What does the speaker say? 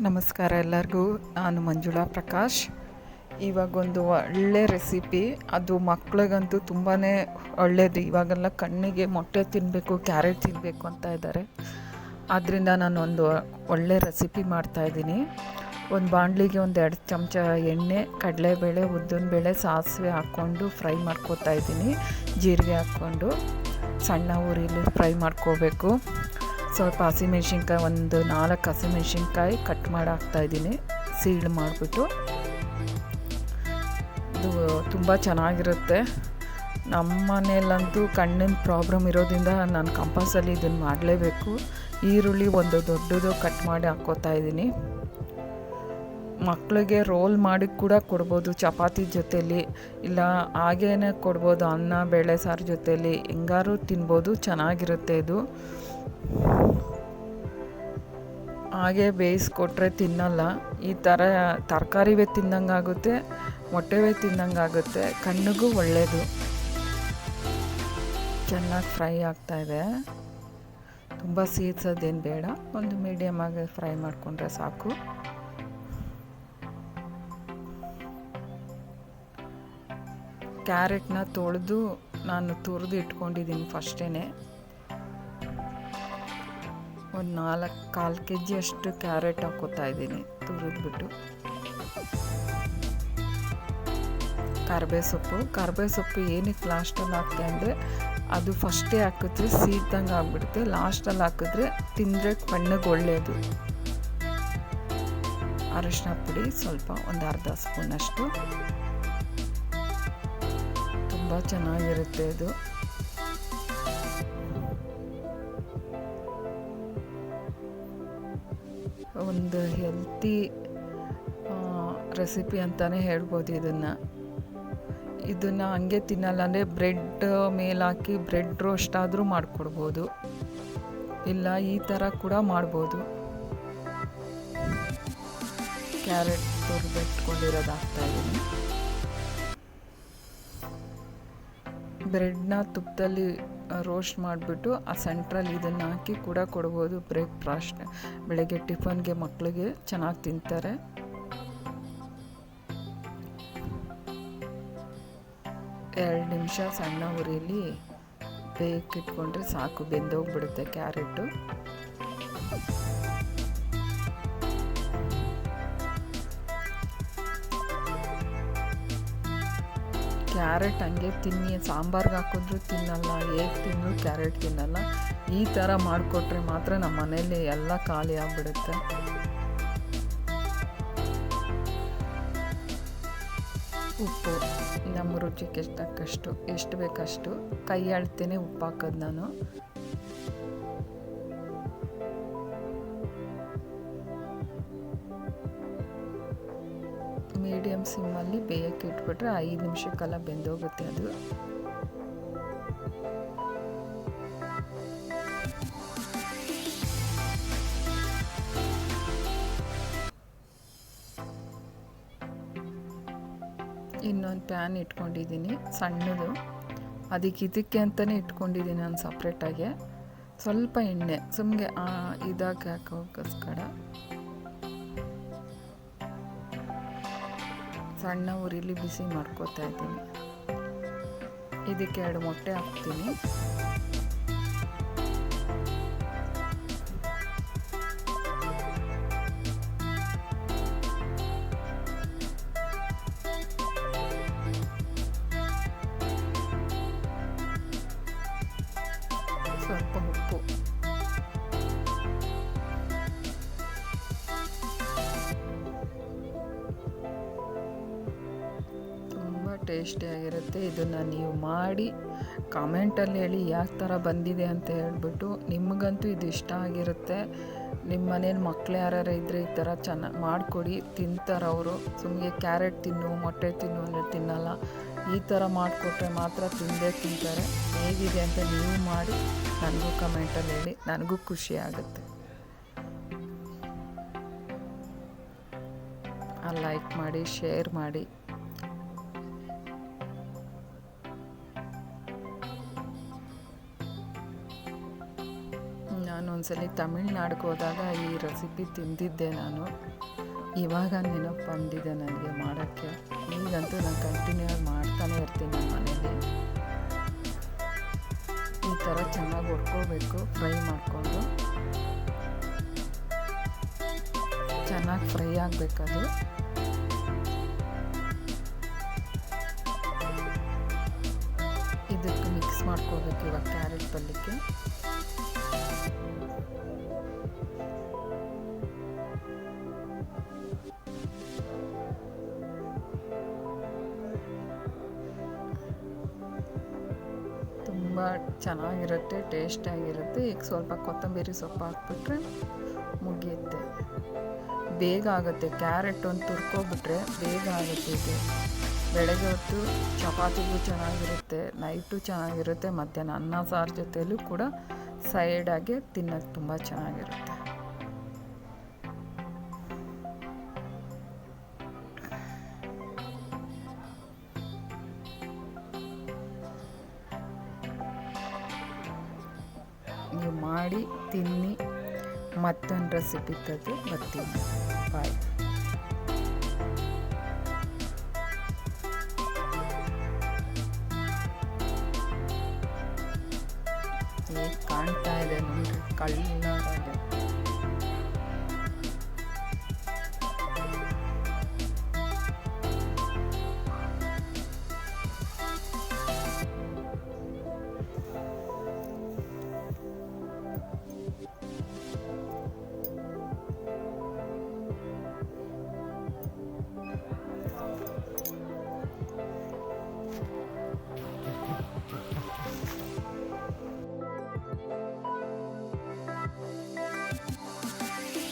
ನಮಸ್ಕಾರ ಎಲ್ಲರಿಗೂ. ನಾನು ಮಂಜುಳಾ ಪ್ರಕಾಶ್. ಇವಾಗೊಂದು ಒಳ್ಳೆ ರೆಸಿಪಿ. ಅದು ಮಕ್ಳಿಗಂತೂ ತುಂಬಾ ಒಳ್ಳೆಯದು ಇವಾಗೆಲ್ಲ ಕಣ್ಣಿಗೆ ಮೊಟ್ಟೆ ತಿನ್ನಬೇಕು ಕ್ಯಾರೆಟ್ ತಿನ್ನಬೇಕು ಅಂತ ಇದ್ದಾರೆ ಆದ್ದರಿಂದ ನಾನು ಒಂದು ಒಳ್ಳೆ ರೆಸಿಪಿ ಮಾಡ್ತಾಯಿದ್ದೀನಿ ಒಂದು ಬಾಣಲಿಗೆ ಒಂದು ಎರಡು ಚಮಚ ಎಣ್ಣೆ, ಕಡಲೆಬೇಳೆ, ಉದ್ದಿನಬೇಳೆ ಸಾಸಿವೆ ಹಾಕ್ಕೊಂಡು ಫ್ರೈ ಮಾಡ್ಕೋತಾ ಇದ್ದೀನಿ. ಜೀರಿಗೆ ಹಾಕ್ಕೊಂಡು ಸಣ್ಣ ಊರಿಲಿ ಫ್ರೈ ಮಾಡ್ಕೋಬೇಕು. ಸ್ವಲ್ಪ ಹಸಿಮೆಣ್ಸಿನ್ಕಾಯಿ ಒಂದು ನಾಲ್ಕು ಹಸಿಮೆಣ್ಸಿನ್ಕಾಯಿ ಕಟ್ ಮಾಡಿ ಹಾಕ್ತಾಯಿದ್ದೀನಿ ಸೀಳು ಮಾಡಿಬಿಟ್ಟು. ಇದು ತುಂಬ ಚೆನ್ನಾಗಿರುತ್ತೆ. ನಮ್ಮ ಮನೆಯಲ್ಲಂತೂ ಕಣ್ಣಿನ ಪ್ರಾಬ್ಲಮ್ ಇರೋದ್ರಿಂದ ನಾನು ಕಂಪಲ್ಸರಿ ಇದನ್ನು ಮಾಡಲೇಬೇಕು. ಈರುಳ್ಳಿ ಒಂದು ದೊಡ್ಡದು ಕಟ್ ಮಾಡಿ ಹಾಕ್ಕೋತಾ ಇದ್ದೀನಿ. ಮಕ್ಕಳಿಗೆ ರೋಲ್ ಮಾಡಿ ಕೂಡ ಕೊಡ್ಬೋದು ಚಪಾತಿ ಜೊತೇಲಿ, ಇಲ್ಲ ಹಾಗೇನೆ ಕೊಡ್ಬೋದು ಅನ್ನ, ಬೇಳೆ ಸಾರು ಜೊತೇಲಿ. ಹೆಂಗಾರು ತಿನ್ಬೋದು, ಚೆನ್ನಾಗಿರುತ್ತೆ ಇದು. ಹಾಗೆ ಬೇಯಿಸ್ಕೊಟ್ರೆ ತಿನ್ನಲ್ಲ. ಈ ಥರ ತರಕಾರಿವೇ ತಿಂದಂಗಾಗುತ್ತೆ, ಮೊಟ್ಟೆವೇ ತಿಂದಂಗಾಗುತ್ತೆ. ಕಣ್ಣಿಗೂ ಒಳ್ಳೆಯದು ಚೆನ್ನಾಗಿ ಫ್ರೈ ಆಗ್ತಾಯಿದೆ ತುಂಬ ಸೀದ್ಸೋದೇನು ಬೇಡ. ಒಂದು ಮೀಡಿಯಮ್ ಆಗಿ ಫ್ರೈ ಮಾಡಿಕೊಂಡ್ರೆ ಸಾಕು. ಕ್ಯಾರೆಟ್ನ ತೊಳೆದು ನಾನು ತುರಿದು ಇಟ್ಕೊಂಡಿದ್ದೀನಿ ಫಸ್ಟೇ ಒಂದು ನಾಲ್ಕು ಕಾಲು ಕೆ ಜಿ ಅಷ್ಟು ಕ್ಯಾರೆಟ್ ಹಾಕೋತಾ ಇದ್ದೀನಿ. ತುರಿದ್ಬಿಟ್ಟು. ಕರ್ಬೇ ಸೊಪ್ಪು. ಕರ್ಬೇ ಸೊಪ್ಪು ಏನಕ್ಕೆ ಲಾಸ್ಟಲ್ಲಿ ಹಾಕ್ತೆ ಅಂದರೆ, ಅದು ಫಸ್ಟೇ ಹಾಕಿದ್ರೆ ಸೀದ್ದಂಗೆ ಆಗಿಬಿಡುತ್ತೆ. ಲಾಸ್ಟಲ್ಲಿ ಹಾಕಿದ್ರೆ ತಿಂದರೆ ಕಣ್ಣಿಗೆ ಒಳ್ಳೆಯದು ಅರಶಿನ ಪುಡಿ ಸ್ವಲ್ಪ ಒಂದು ಅರ್ಧ ಸ್ಪೂನಷ್ಟು. ತುಂಬ ಚೆನ್ನಾಗಿರುತ್ತೆ ಇದು ಒಂದು ಹೆಲ್ತಿ ರೆಸಿಪಿ ಅಂತಲೇ ಹೇಳ್ಬೋದು ಇದನ್ನು. ಇದನ್ನು ಹಂಗೆ ತಿನ್ನಲ್ಲ ಅಂದರೆ ಬ್ರೆಡ್ ಮೇಲೆ ಹಾಕಿ ಬ್ರೆಡ್ ರೋಸ್ಟ್ ಆದರೂ ಮಾಡಿಕೊಡ್ಬೋದು. ಇಲ್ಲ ಈ ಥರ ಕೂಡ ಮಾಡ್ಬೋದು. ಕ್ಯಾರೆಟ್ ತುರಿದಿಟ್ಕೊಂಡಿರೋದು ಹಾಕ್ತಾಯಿದ್ದೀನಿ ಬ್ರೆಡ್ನ ತುಪ್ಪದಲ್ಲಿ ರೋಸ್ಟ್ ಮಾಡಿಬಿಟ್ಟು ಆ ಸೆಂಟ್ರಲ್ಲಿ ಇದನ್ನು ಹಾಕಿ ಕೂಡ ಕೊಡ್ಬೋದು ಬ್ರೇಕ್ಫಾಸ್ಟ್. ಬೆಳಗ್ಗೆ ಟಿಫನ್ಗೆ ಮಕ್ಕಳಿಗೆ ಚೆನ್ನಾಗಿ ತಿಂತಾರೆ. ಎರಡು ನಿಮಿಷ ಸಣ್ಣ ಉರಿಯಲ್ಲಿ ಬೇಕಿಟ್ಕೊಂಡ್ರೆ ಸಾಕು, ಬೆಂದೋಗ್ಬಿಡುತ್ತೆ ಕ್ಯಾರೆಟು. ಕ್ಯಾರೆಟ್ ಹಂಗೆ ತಿನ್ನಿ, ಸಾಂಬಾರ್ಗೆ ಹಾಕಿದ್ರು ತಿನ್ನಲ್ಲ, ಹೇಗೆ ತಿಂದರೂ ಕ್ಯಾರೆಟ್ ತಿನ್ನಲ್ಲ. ಈ ಥರ ಮಾಡಿಕೊಟ್ರೆ ಮಾತ್ರ ನಮ್ಮ ಮನೇಲಿ ಎಲ್ಲ ಖಾಲಿ ಆಗಿಬಿಡುತ್ತೆ. ಉಪ್ಪು, ನಮ್ಮ ರುಚಿಗೆ ತಕ್ಕಷ್ಟು, ಎಷ್ಟು ಬೇಕಷ್ಟು ಕೈ ಅಳ್ತೇನೆ ಉಪ್ಪು ಹಾಕೋದು ನಾನು. ಮೀಡಿಯಮ್ ಸಿಮ್ಮಲ್ಲಿ ಬೇಯಕ್ಕೆ ಇಟ್ಬಿಟ್ರೆ ಐದು ನಿಮಿಷಕ್ಕೆಲ್ಲ ಬೆಂದೋಗುತ್ತೆ ಅದು. ಇನ್ನೊಂದು ಪ್ಯಾನ್ ಇಟ್ಕೊಂಡಿದ್ದೀನಿ, ಸಣ್ಣದು. ಅದಕ್ಕೆ ಇದಕ್ಕೆ ಅಂತಲೇ ಇಟ್ಕೊಂಡಿದ್ದೀನಿ ನಾನು ಸಪ್ರೇಟಾಗೆ ಸ್ವಲ್ಪ ಎಣ್ಣೆ ಸುಮ್ಮನೆ ಇದಾಗಿ ಹಾಕೋಕ್ಕೋಸ್ಕರ. ಸಣ್ಣ ಉರಿಲಿ ಬಿಸಿ ಮಾಡ್ಕೋತಾ ಇದ್ದೀನಿ. ಇದಕ್ಕೆ ಎರಡು ಮೊಟ್ಟೆ ಹಾಕ್ತೀನಿ. ಸ್ವಲ್ಪ ಉಪ್ಪು. ಟೇಸ್ಟಿಯಾಗಿರುತ್ತೆ ಇದನ್ನು ನೀವು ಮಾಡಿ ಕಾಮೆಂಟಲ್ಲಿ ಹೇಳಿ ಯಾಕೆ ಥರ ಬಂದಿದೆ ಅಂತ ಹೇಳಿಬಿಟ್ಟು ನಿಮಗಂತೂ ಇದು ಇಷ್ಟ ಆಗಿರುತ್ತೆ. ನಿಮ್ಮ ಮನೇಲಿ ಮಕ್ಳು ಯಾರ್ಯಾರು ಇದ್ದರೆ ಈ ಥರ ಚೆನ್ನಾಗಿ ಮಾಡಿಕೊಡಿ, ತಿಂತಾರೆ ಅವರು. ಸುಮ್ಮನೆ ಕ್ಯಾರೆಟ್ ತಿನ್ನು, ಮೊಟ್ಟೆ ತಿನ್ನು ಅಂದರೆ ತಿನ್ನಲ್ಲ. ಈ ಥರ ಮಾಡಿಕೊಟ್ರೆ ಮಾತ್ರ ತಿಂದೇ ತಿಂತಾರೆ. ಹೇಗಿದೆ ಅಂತ ನೀವು ಮಾಡಿ ನನಗೂ ಕಮೆಂಟಲ್ಲಿ ಹೇಳಿ, ನನಗೂ ಖುಷಿ ಆಗುತ್ತೆ. ಲೈಕ್ ಮಾಡಿ, ಶೇರ್ ಮಾಡಿ. ಒಂದ್ಸಲಿ ತಮಿಳ್ನಾಡಿಗೆ ಹೋದಾಗ ಈ ರೆಸಿಪಿ ತಿಂದಿದ್ದೆ ನಾನು. ಇವಾಗ ನೆನಪು ಬಂದಿದೆ ನನಗೆ ಮಾಡೋಕ್ಕೆ. ಈಗಂತೂ ನಾನು ಕಂಟಿನ್ಯೂ ಆಗಿ ಮಾಡ್ತಾನೆ ಇರ್ತೀನಿ ನಮ್ಮ ಮನೇಲಿ. ಈ ಥರ ಚೆನ್ನಾಗಿ ಹೊಡ್ಕೋಬೇಕು ಫ್ರೈ ಮಾಡಿಕೊಂಡು. ಚೆನ್ನಾಗಿ ಫ್ರೈ ಆಗಬೇಕದು. ಇದಕ್ಕೆ ಮಿಕ್ಸ್ ಮಾಡ್ಕೋಬೇಕು ಇವಾಗ ಕ್ಯಾರೆಟ್ ಪಲ್ಯಕ್ಕೆ. ತುಂಬ ಚೆನ್ನಾಗಿರುತ್ತೆ ಟೇಸ್ಟಾಗಿರುತ್ತೆ ಈಗ ಸ್ವಲ್ಪ ಕೊತ್ತಂಬರಿ ಸೊಪ್ಪು ಹಾಕ್ಬಿಟ್ರೆ ಮುಗಿಯುತ್ತೆ. ಬೇಗ ಆಗುತ್ತೆ. ಕ್ಯಾರೆಟ್ ಒಂದು ತುರ್ಕೊಬಿಟ್ರೆ ಬೇಗ ಆಗುತ್ತೆ ಇದು. ಬೆಳಗ್ಗೆ ಹೊತ್ತು ಚಪಾತಿಗೂ ಚೆನ್ನಾಗಿರುತ್ತೆ, ನೈಟು ಚೆನ್ನಾಗಿರುತ್ತೆ, ಮಧ್ಯಾಹ್ನ ಅನ್ನ ಸಾರು ಜೊತೆಯಲ್ಲೂ ಕೂಡ ಸೈಡಾಗೆ ತಿನ್ನೋಕ್ಕೆ ತುಂಬ ಚೆನ್ನಾಗಿರುತ್ತೆ. ನೀವು ಮಾಡಿ ತಿನ್ನಿ ಮತ್ತೊಂದು ರೆಸಿಪಿ ತೆಗೆದು ಬರ್ತೀನಿ. ಬಾಯ್ ಕಾಣ್ತಾ ಇದೆ ನೋಡಿ